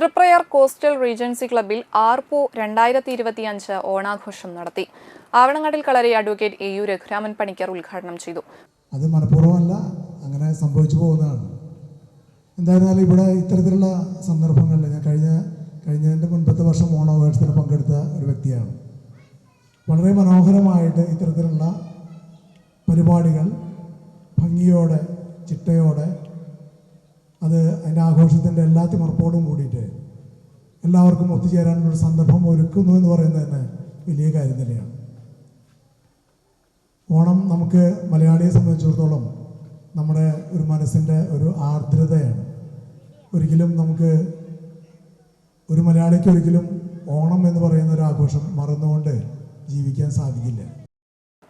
Triprayar coastal Regency ക്ലബിൽ ആർപോ രണ്ടായിരത്തി ഇരുപത്തിയഞ്ച് ഓണാഘോഷം നടത്തി. Avanangattil Kalari advocate A U Raghuraman Panicker ഉദ്ഘാടനം ചെയ്തു. അത് മനഃപൂർവമല്ല അങ്ങനെ സംഭവിച്ചു പോകുന്നതാണ്. എന്തായിരുന്നാലും ഇവിടെ ഇത്തരത്തിലുള്ള സന്ദർഭങ്ങളിൽ ഞാൻ കഴിഞ്ഞ കഴിഞ്ഞതിന്റെ മുൻപത്തെ വർഷം ഓണാഘോഷത്തിൽ പങ്കെടുത്ത ഒരു വ്യക്തിയാണ്. വളരെ മനോഹരമായിട്ട് ഇത്തരത്തിലുള്ള പരിപാടികൾ ഭംഗിയോടെ ചിട്ടയോടെ അത് അതിന്റെ ആഘോഷത്തിന്റെ എല്ലാ തിമർപ്പോടും കൂടിയിട്ട് എല്ലാവർക്കും ഒത്തുചേരാനുള്ള സന്ദർഭം ഒരുക്കുന്നു എന്ന് പറയുന്നത് തന്നെ വലിയ കാര്യം തന്നെയാണ്. ഓണം നമുക്ക് മലയാളിയെ സംബന്ധിച്ചിടത്തോളം നമ്മുടെ ഒരു മനസ്സിന്റെ ഒരു ആർദ്രതയാണ്. ഒരിക്കലും നമുക്ക് ഒരു മലയാളിക്ക് ഒരിക്കലും ഓണം എന്ന് പറയുന്ന ഒരു ആഘോഷം മറന്നുകൊണ്ട് ജീവിക്കാൻ സാധിക്കില്ല.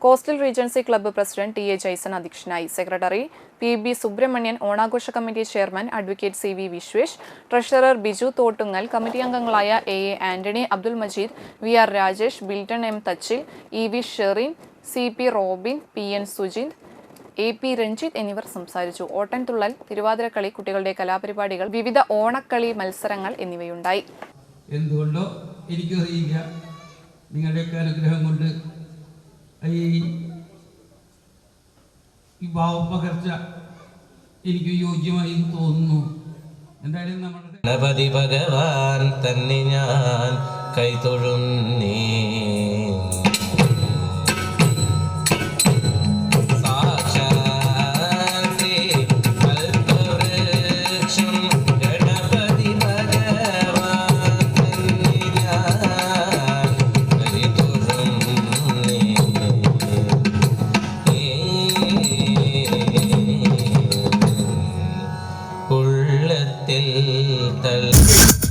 Coastal regency club president T A Jaison അധ്യക്ഷനായി. സെക്രട്ടറി പി ബി സുബ്രഹ്മണ്യൻ ഓണാഘോഷ committee chairman advocate C V Vishwesh treasurer Biju Thottungal committee അംഗങ്ങളായ A A Antony Abdul Majeed V R Rajesh Bilton M Thachil E V Sherin C P Robin P N Sujith A P Ranjith എന്നിവർ സംസാരിച്ചു. ഓട്ടൻതുള്ളൽ തിരുവാതിരക്കളി കുട്ടികളുടെ കലാപരിപാടികൾ വിവിധ ഓണക്കളി മത്സരങ്ങൾ എന്നിവയുണ്ടായി. എന്തുകൊണ്ടോ എനിക്കറിയില്ല. നിങ്ങളുടെയൊക്കെ അനുഗ്രഹം കൊണ്ട് ഈ ഭാവപകർച്ച എനിക്ക് യോജ്യമായി തോന്നുന്നു. എന്തായാലും നമ്മുടെ ഗണപതി ഭഗവാൻ തന്നെ ഞാൻ കൈതൊഴുന്നേ تلك